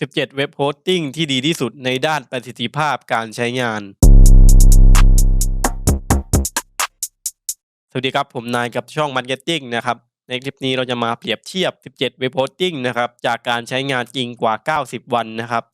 17 เว็บโฮสติ้งที่ดีที่สุดในด้านประสิทธิภาพการใช้งาน สวัสดีครับ ผมนายกับช่อง Marketing นะครับ ในคลิปนี้เราจะมาเปรียบเทียบ 17 เว็บโฮสติ้งนะครับ จากการใช้งานจริงกว่า 90 วันนะครับ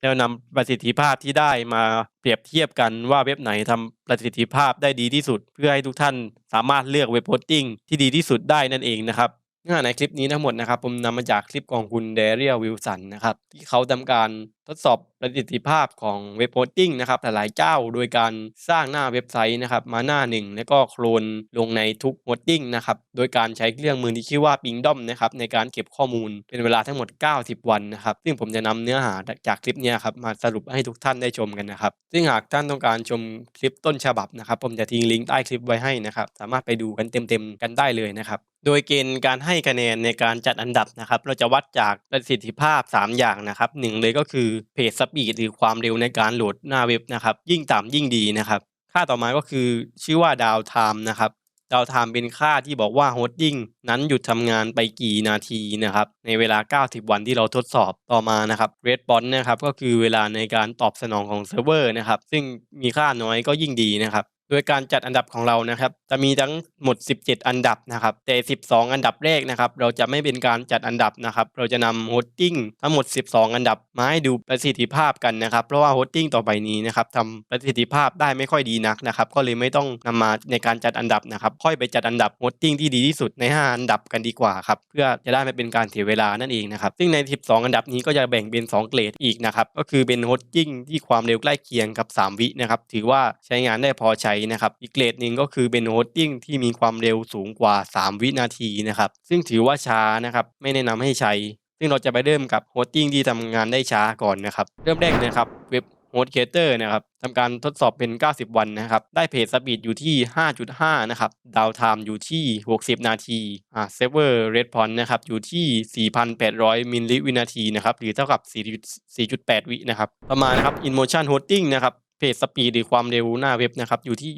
แล้วนำประสิทธิภาพที่ได้มาเปรียบเทียบกันว่าเว็บไหนทำประสิทธิภาพได้ดีที่สุด เพื่อให้ทุกท่านสามารถเลือกเว็บโฮสติ้งที่ดีที่สุดได้นั่นเองนะครับ เนื้อหาในคลิปนี้ทั้งหมดนะครับ ผมนำมาจากคลิปของคุณเดเรียวิลสันนะครับ ที่เขาทำการ ทดสอบประสิทธิภาพของเว็บโฮสติ้งนะครับหลายๆเจ้าโดยการสร้างหน้าเว็บไซต์นะครับมาหน้าหนึ่งแล้วก็โคลนลงในทุกโฮสติ้งนะครับโดยการใช้เครื่องมือที่ชื่อว่า Pingdom นะครับในการเก็บข้อมูลเป็นเวลาทั้งหมด 90 วันนะครับซึ่งผมจะนำเนื้อหาจากคลิปนี้ครับมาสรุปให้ทุกท่านได้ชมกันนะครับซึ่งหากท่านต้องการชมคลิปต้นฉบับนะครับผมจะทิ้งลิงก์ใต้คลิปไว้ให้นะครับสามารถไปดูกันเต็มๆกันได้เลยนะครับโดยเกณฑ์การให้คะแนนในการจัดอันดับนะครับเราจะวัดจากประสิทธิภาพ 3 อย่างนะครับหนึ่งเลยก็คือเพจสปีดหรือความเร็วในการโหลดหน้าเว็บนะครับ ยิ่งต่ำยิ่งดีนะครับ ค่าต่อมาก็คือชื่อว่าดาวไทม์นะครับดาวไทม์เป็นค่าที่บอกว่าโฮสติ้งนั้นหยุดทำงานไปกี่นาทีนะครับในเวลา 90 วันที่เราทดสอบต่อมานะครับ Response นะครับก็คือเวลาในการตอบสนองของเซิร์ฟเวอร์นะครับซึ่งมีค่าน้อยก็ยิ่งดีนะครับ โดยการจัดอันดับของเรานะครับ จะมีทั้งหมด 17 อันดับนะครับ แต่ 12 อันดับแรกนะครับ เราจะไม่เป็นการจัดอันดับนะครับ เราจะนำโฮสติ้งทั้งหมด 12 อันดับมาให้ดูประสิทธิภาพกันนะครับ เพราะว่าโฮสติ้งต่อไปนี้นะครับทำประสิทธิภาพได้ไม่ค่อยดีนักนะครับ ก็เลยไม่ต้องนำมาในการจัดอันดับนะครับ ค่อยไปจัดอันดับโฮสติ้งที่ดีที่สุดใน 5 อันดับกันดีกว่าครับ เพื่อจะได้ไม่เป็นการเสียเวลานั่นเองนะครับ ซึ่งใน 12 อันดับนี้ก็จะแบ่งเป็น 2 เกรดอีกนะครับ ก็คือเป็นโฮสติ้งที่ความเร็วใกล้เคียงกับ 3 วินะครับ ถือว่าใช้งานได้พอใช้นะครับ อีกเกรดหนึ่งก็คือเป็นโฮสติ้งที่มีความเร็วสูงกว่า 3 วินาทีนะครับ ซึ่งถือว่าช้านะครับ ไม่แนะนำให้ใช้ ซึ่งเราจะไปเริ่มกับโฮสติ้งที่ทำงานได้ช้าก่อนนะครับ เริ่มแรกนะครับเว็บโฮสเคเตอร์นะครับทำการทดสอบเป็น 90 วันนะครับ ได้เพจสปีดอยู่ที่ 5.5 นะครับ ดาวไทม์อยู่ที่ 60 นาที อ่า เซิร์ฟเวอร์เรสปอนนะครับ อยู่ที่ 4,800 มิลลิวินาทีนะครับ หรือเท่ากับ4 4.8วินะครับ ต่อมานะครับ In Motion Hosting นะครับ เพจสปีดหรือความเร็วหน้าเว็บนะครับอยู่ที่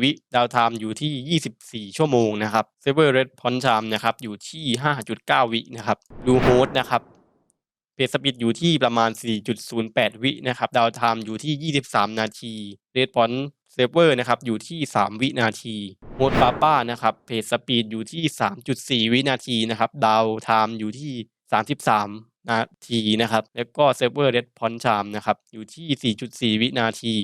6.74 วิดาวไทม์อยู่ที่ 24 ชั่วโมงนะครับเซิร์ฟเวอร์เรสปอนไทม์นะครับอยู่ที่ 5.9 วินะครับดูโฮสนะครับเพจสปีดอยู่ที่ประมาณ 4.08 วินะครับดาวไทม์อยู่ที่ 23 นาทีเรสปอนเซิร์ฟเวอร์นะครับอยู่ที่ 3 วินาทีโฮสป้าป้านะครับเพจสปีดอยู่ที่ 3.4 วินาทีนะครับดาวไทม์อยู่ที่ 33 นาทีนะครับ แล้วก็เซิร์ฟเวอร์เรสพอนชามนะครับ อยู่ที่ 4.4 วินาที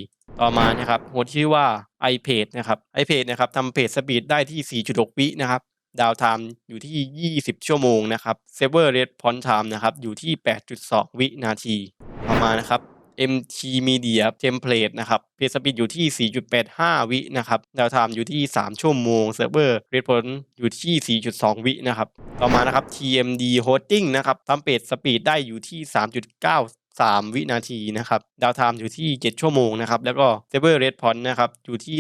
ต่อมานะครับโฮสชื่อว่า iPage นะครับ iPage นะครับทำเพจสปีดได้ที่ 4.6 วินะครับดาวไทม์อยู่ที่ 20 ชั่วโมงนะครับเซิร์ฟเวอร์เรสพอนไทม์นะครับอยู่ที่ 8.2 วินาที ต่อมานะครับ MT Media Template นะครับเพจสปีดอยู่ที่ 4.85 วินะครับดาวไทม์อยู่ที่ 3 ชั่วโมงเซิร์ฟเวอร์เรสปอนอยู่ที่ 4.2 วินะครับ ต่อมานะครับ TMD Hosting นะครับทำเพจสปีดได้อยู่ที่ 3.9 3 วินาทีนะครับดาวไทม์อยู่ที่ 7 ชั่วโมงนะครับ แล้วก็เซเวอร์เรสพอนนะครับอยู่ที่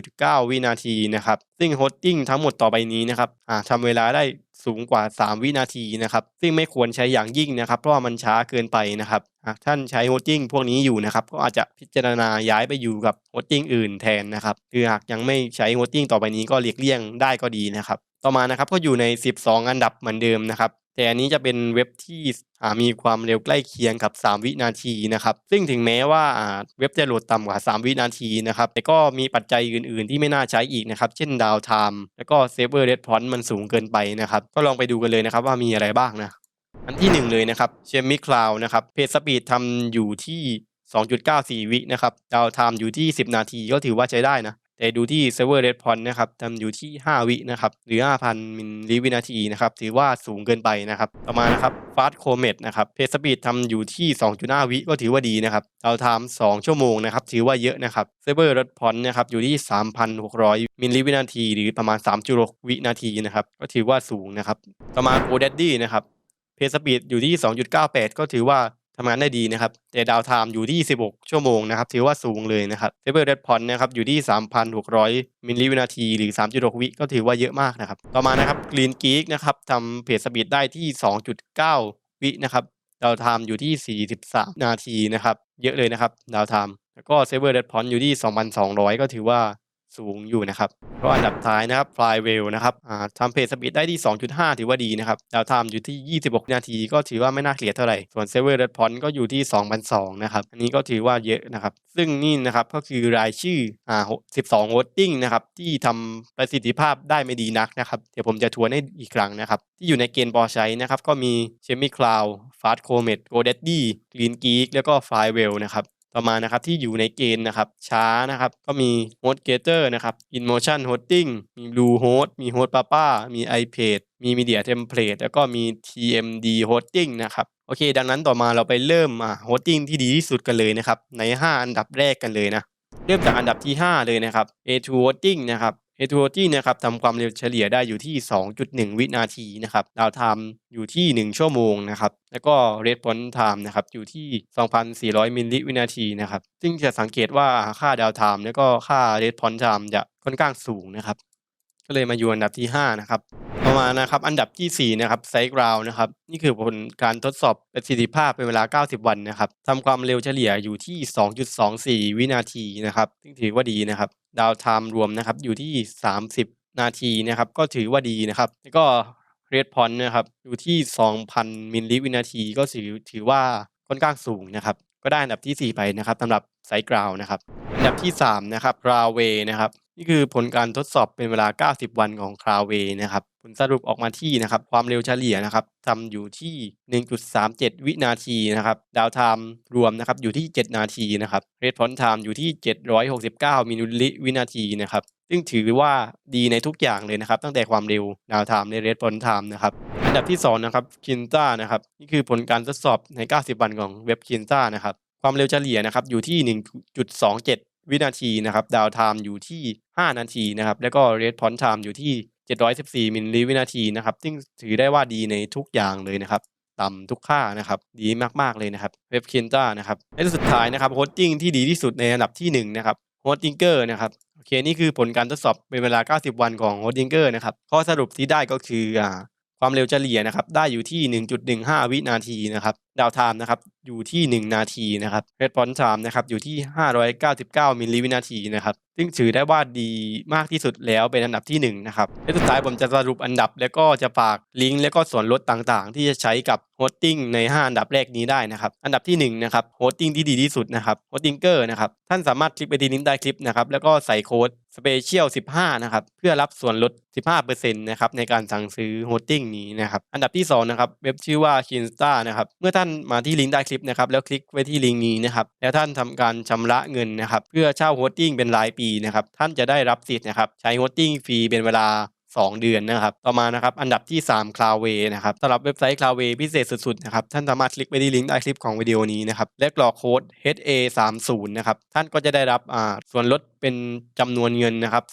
3.9 วินาทีนะครับ ซึ่งโฮสติ้งทั้งหมดต่อไปนี้นะครับทำเวลาได้ สูงกว่า 3 วินาทีนะครับซึ่งไม่ควรใช้อย่างยิ่งนะครับ เพราะว่ามันช้าเกินไปนะครับหากท่านใช้โฮสติ้งพวกนี้อยู่นะครับก็อาจจะพิจารณาย้ายไปอยู่กับโฮสติ้งอื่นแทนนะครับคือหากยังไม่ใช้โฮสติ้งต่อไปนี้ก็เลียกเลี่ยงได้ก็ดีนะครับต่อมานะครับก็อยู่ใน 12 อันดับเหมือนเดิมนะครับแต่อันนี้จะเป็นเว็บที่มีความเร็วใกล้เคียงกับ 3 วินาทีนะครับ ซึ่งถึงแม้ว่าเว็บจะโหลดต่ำกว่า 3 วินาทีนะครับ แต่ก็มีปัจจัยอื่น ๆ ที่ไม่น่าใช้อีกนะครับ เช่นดาวไทม์แล้วก็เซฟเวอร์เรสพอนมันสูงเกินไปนะครับก็ลองไปดูกันเลยนะครับว่ามีอะไรบ้างนะ อันที่หนึ่งเลยนะครับเชมิคลาวนะครับเพจสปีดทำอยู่ที่ 2.94 วินะครับดาวไทม์อยู่ที่ 10 นาทีก็ถือว่าใช้ได้นะ แต่ดูที่เซิร์ฟเวอร์เรสพอนนะครับทำอยู่ที่ 5 วินะครับหรือ 5,000 มิลลิวินาทีนะครับถือว่าสูงเกินไปนะครับต่อมานะครับฟาสโคเมดนะครับเพจสปีดทำอยู่ที่ 2.5 วิก็ถือว่าดีนะครับดาไทม์2ชั่วโมงนะครับถือว่าเยอะนะครับเซิร์ฟเวอร์เรสพอนนะครับอยู่ที่ 3,600 มิลลิวินาที หรือประมาณ3.6วินาทีนะครับก็ถือว่าสูงนะครับต่อมา GoDaddy นะครับเพจสปีดอยู่ที่ 2.98 ก็ถือว่า ทำงานได้ดีนะครับแต่ดาวไทม์อยู่ที่ 16 ชั่วโมงนะครับ ถือว่าสูงเลยนะครับเซเบอร์เรดพอนนะครับ อยู่ที่ 3,600 มิลลิวินาที หรือ 3.6 วิ ก็ถือว่าเยอะมากนะครับ ต่อมานะครับ Green Geek นะครับทำเพจสปีดได้ที่ 2.9 วินะครับดาวไทม์อยู่ที่ 43 นาทีนะครับ เยอะเลยนะครับ ดาวไทม์ แล้วก็เซเบอร์เรดพอนอยู่ที่ 2,200 ก็ถือว่า สูงอยู่นะครับก็อันดับท้ายนะครับ Flywheel นะครับทำเพจสปีดได้ที่ 2.5 ถือว่าดีนะครับดาวไทม์อยู่ที่ 26 นาทีก็ถือว่าไม่น่าเกลียดเท่าไหร่ ส่วน Server Response ก็อยู่ที่2,200นะครับ อันนี้ก็ถือว่าเยอะนะครับ ซึ่งนี่นะครับก็คือรายชื่ออ่า12 voting นะครับที่ทำประสิทธิภาพได้ไม่ดีนักนะครับ เดี๋ยวผมจะทวนให้อีกครั้งนะครับ ที่อยู่ในเกณฑ์พอใช้นะครับก็มี c h e m i Cloud Fast Comet GoDaddy Green Geek แล้วก็ Flywheel นะครับ ต่อมานะครับที่อยู่ในเกณฑ์นะครับช้านะครับก็มี HostGator นะครับ InMotion Hosting มี Bluehost มี Hostpapa มี iPad มี Media Template แล้วก็มี TMD Hosting นะครับโอเค ดังนั้นต่อมาเราไปเริ่มอ่า Hosting ที่ดีที่สุดกันเลยนะครับใน 5 อันดับแรกกันเลยนะเริ่มจากอันดับที่ 5 เลยนะครับ A2 Hosting นะครับ A2 Hosting นะครับทำความเร็วเฉลี่ยได้อยู่ที่ 2.1 วินาทีนะครับ ดาวไทม์อยู่ที่ 1 ชั่วโมงนะครับ แล้วก็ Response Time นะครับอยู่ที่ 2,400 มิลลิวินาทีนะครับ ซึ่งจะสังเกตว่าค่าดาวไทม์แล้วก็ค่า Response Time จะค่อนข้างสูงนะครับ ก็เลยมาอยู่อันดับที่ 5 นะครับต่อมานะครับอันดับที่ 4 นะครับไซกราวนะครับนี่คือผลการทดสอบประสิทธิภาพเป็นเวลา 90 วันนะครับทำความเร็วเฉลี่ยอยู่ที่ 2.24 วินาทีนะครับซึ่งถือว่าดีนะครับ ดาวไทม์รวมนะครับอยู่ที่ 30 นาทีนะครับก็ถือว่าดีนะครับ แล้วก็เรดพอนนะครับอยู่ที่ 2,000 มิลลิวินาที ก็ถือถือว่าค่อนข้างสูงนะครับ ก็ได้อันดับที่ 4 ไปนะครับสำหรับไซกราวนะครับ อันดับที่3นะครับราเวนะครับนี่คือผลการทดสอบเป็นเวลา 90 วันของคราวเวนะครับผลสรุปออกมาที่นะครับความเร็วเฉลี่ยนะครับทำอยู่ที่ 1.37 วินาทีนะครับดาวไทม์รวมนะครับอยู่ที่ 7 นาทีนะครับเรดพอนไทม์อยู่ที่ 769 มิลลิวินาทีนะครับซึ่งถือว่าดีในทุกอย่างเลยนะครับ ตั้งแต่ความเร็วดาวไทม์ในเรดพอนไทม์นะครับอันดับที่2นะครับคินต้านะครับนี่คือผลการทดสอบใน 90 วันของเว็บคินต้านะครับความเร็วเฉลี่ยนะครับอยู่ที่ 1.27 วินาทีนะครับดาวไทม์อยู่ที่ 5 นาทีนะครับแล้วก็เรดพอนไทม์อยู่ที่ 714 มิลลิวินาทีนะครับซึ่งถือได้ว่าดีในทุกอย่างเลยนะครับต่ำทุกค่านะครับดีมากๆเลยนะครับเว็บคินต้านะครับและสุดท้ายนะครับโฮสติ้งที่ดีที่สุดในอันดับที่1นะครับโฮสติงเกอร์นะครับโอเคนี่คือผลการทดสอบเป็นเวลา 90 วันของโฮสติงเกอร์นะครับข้อสรุปที่ได้ก็คือความเร็วเฉลี่ยนะครับได้อยู่ที่ 1.15 วินาทีนะครับดาวไทม์นะครับ อยู่ที่ 1 นาทีนะครับเรดพอนไทม์นะครับอยู่ที่ 599 มิลลิวินาทีนะครับ ซึ่งถือได้ว่าดีมากที่สุดแล้วเป็นอันดับที่ 1 นะครับ และสุดท้ายผมจะสรุปอันดับ แล้วก็จะฝากลิงก์และก็ส่วนลดต่างๆ ที่จะใช้กับโฮสติ้งใน 5 อันดับแรกนี้ได้นะครับ อันดับที่ 1 นะครับโฮสติ้งที่ดีที่สุดนะครับโฮสติ้งเกอร์นะครับ ท่านสามารถคลิกไปที่ลิงก์ใต้คลิปนะครับแล้วก็ใส่โค้ด Special 15 นะครับ เพื่อรับส่วนลด 15%นะครับในการสั่งซื้อโฮสติ้งนี้นะครับอันดับที่2นะครับเว็บชื่อว่า Kinsta นะครับเมื่อท่านมาที่ลิงก์ใต้คลิปลิปนะครับแล้วคลิกไปที่ลิงก์นี้นะครับแล้วท่านทำการชำระเงินนะครับเพื่อเช่าโฮสติ้งเป็นรายปีนะครับท่านจะได้รับสิทธิ์นะครับใช้โฮสติ้งฟรีเป็นเวลา2 เดือนนะครับ ต่อมานะครับ อันดับที่ 3 Cloudway นะครับสำหรับเว็บไซต์ Cloudway พิเศษสุดๆนะครับ ท่านสามารถคลิกไปที่ลิงก์ใต้คลิปของวิดีโอนี้นะครับ และกรอกโค้ด HA30 นะครับ ท่านก็จะได้รับอ่าส่วนลดเป็นจำนวนเงินนะครับ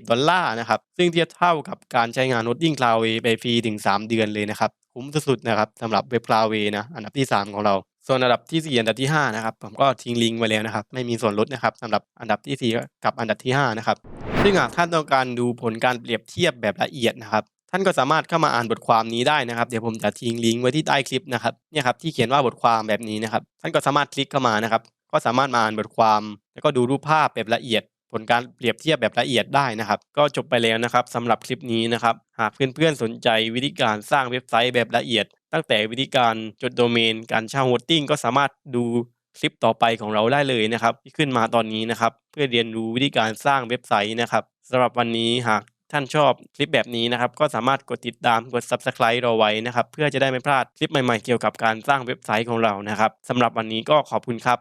30 ดอลลาร์นะครับ ซึ่งเทียบเท่ากับการใช้งาน Hosting Cloudway ไปฟรีถึง 3 เดือนเลยนะครับ คุ้มสุดๆนะครับสำหรับเว็บ Cloudway นะ อันดับที่ 3 ของเรา ส่วนอันดับที่ 4 อันดับที่ 5 นะครับ ผมก็ทิ้งลิงก์ไว้แล้วนะครับ ไม่มีส่วนลดนะครับสำหรับอันดับที่ 4 กับอันดับที่ 5 นะครับ ซึ่งหากท่านต้องการดูผลการเปรียบเทียบแบบละเอียดนะครับ ท่านก็สามารถเข้ามาอ่านบทความนี้ได้นะครับ เดี๋ยวผมจะทิ้งลิงก์ไว้ที่ใต้คลิปนะครับ เนี่ยครับที่เขียนว่าบทความแบบนี้นะครับ ท่านก็สามารถคลิกเข้ามานะครับ ก็สามารถมาอ่านบทความ แล้วก็ดูรูปภาพแบบละเอียด ผลการเปรียบเทียบแบบละเอียดได้นะครับ ก็จบไปแล้วนะครับสำหรับคลิปนี้นะครับ หากเพื่อนๆสนใจวิธีการสร้างเว็บไซต์แบบละเอียด ตั้งแต่วิธีการจดโดเมน การเช่าโฮสติ้งก็สามารถดูคลิปต่อไปของเราได้เลยนะครับ ที่ขึ้นมาตอนนี้นะครับ เพื่อเรียนรู้วิธีการสร้างเว็บไซต์นะครับสำหรับวันนี้หากท่านชอบคลิปแบบนี้นะครับ ก็สามารถกดติดตามกด Subscribe เราไว้นะครับ เพื่อจะได้ไม่พลาดคลิปใหม่ๆเกี่ยวกับการสร้างเว็บไซต์ของเรานะครับสำหรับวันนี้ก็ขอบคุณครับ